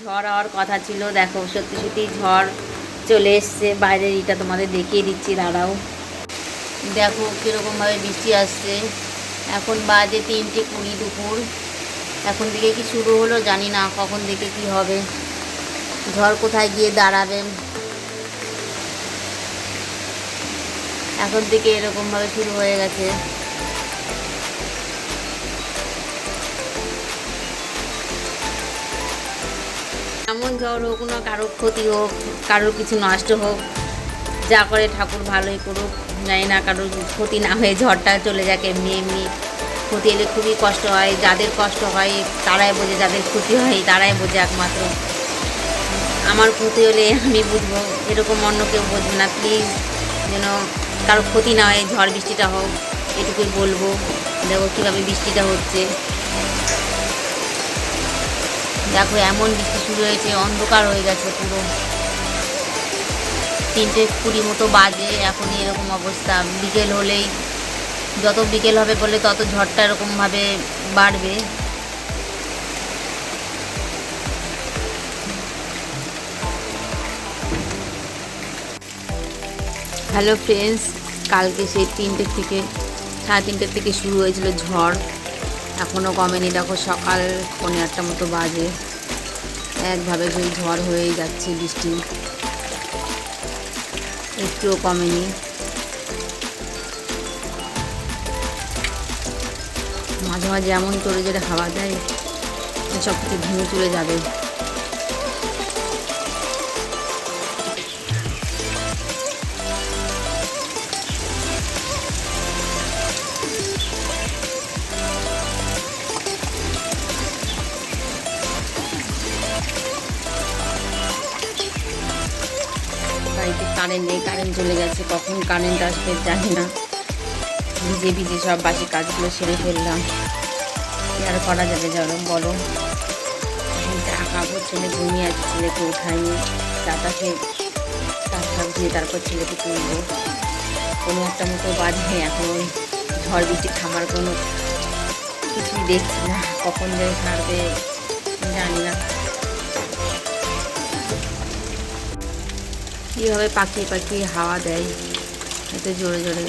ঝড় হওয়ার কথা ছিল, দেখো, সত্যি সত্যি ঝড় চলে এসছে। বাইরের ইটা তোমাদের দেখিয়ে দিচ্ছি, দাঁড়াও। দেখো, কীরকমভাবে বৃষ্টি আসছে। এখন বাজে তিনটে কুড়ি দুপুর। এখন থেকে কি শুরু হলো জানি না, কখন থেকে কি হবে। ঝড় কোথায় গিয়ে দাঁড়াবে? এখন থেকে এরকমভাবে শুরু হয়ে গেছে। এমন ঝড় হোক না, কারোর ক্ষতি হোক, কারোর কিছু নষ্ট হোক, যা করে ঠাকুর ভালোই করুক, জানি না কারোর ক্ষতি না হয়ে ঝড়টা চলে যাক এমনি এমনি। ক্ষতি এলে খুবই কষ্ট হয়, যাদের কষ্ট হয় তারাই বোঝে, যাদের ক্ষতি হয় তারাই বোঝে একমাত্র। আমার ক্ষতি হলে আমি বুঝব, এরকম অন্য কেউ বুঝবে না প্লিজ যেন কারও ক্ষতি না হয়, ঝড় বৃষ্টিটা হোক, এটুকুই বলব। দেখো কীভাবে বৃষ্টিটা হচ্ছে। দেখো, এমন বৃষ্টি শুরু হয়েছে, অন্ধকার হয়ে গেছে পুরো। তিনটে কুড়ি মতো বাজে, এখনই এরকম অবস্থা। বিকেল হলেই, যত বিকেল হবে বলে তত ঝড়টা এরকমভাবে বাড়বে। হ্যালো ফ্রেন্ডস, কালকে সেই তিনটের থেকে, সাড়ে তিনটের থেকে শুরু হয়েছিল ঝড়। এখনও কমেনি। দেখো সকাল পনেরো আটটা মতো বাজে। একভাবে সেই ঝড় হয়েই যাচ্ছে বৃষ্টি। একটুও কমেনি। মাঝে মাঝে এমন করে যেটা খাওয়া যায় সব কিছু ভেঙে চলে যাবে। বাড়িতে কারেন্ট নেই, কারেন্ট চলে গেছে, কখন কারেন্ট আসবে জানি না। ভিজে ভিজে সব বাসি কাজগুলো সেরে ফেললাম। আর করা যাবে যারো বলো? খাব, ছেলে ঘুমিয়ে আছে, ছেলেকে উঠাইনি। চাটা খেয়ে চা খাবছি তারপর ছেলেকে তুলবো। কোনো একটা মতো বাজে এখন। ঝড় বৃষ্টি থামার কোনো কিছুই দেখছি না। কখন যে ছাড়বে, জানি না। কীভাবে পাখি পাখি হাওয়া দেয় এত জোরে জোরে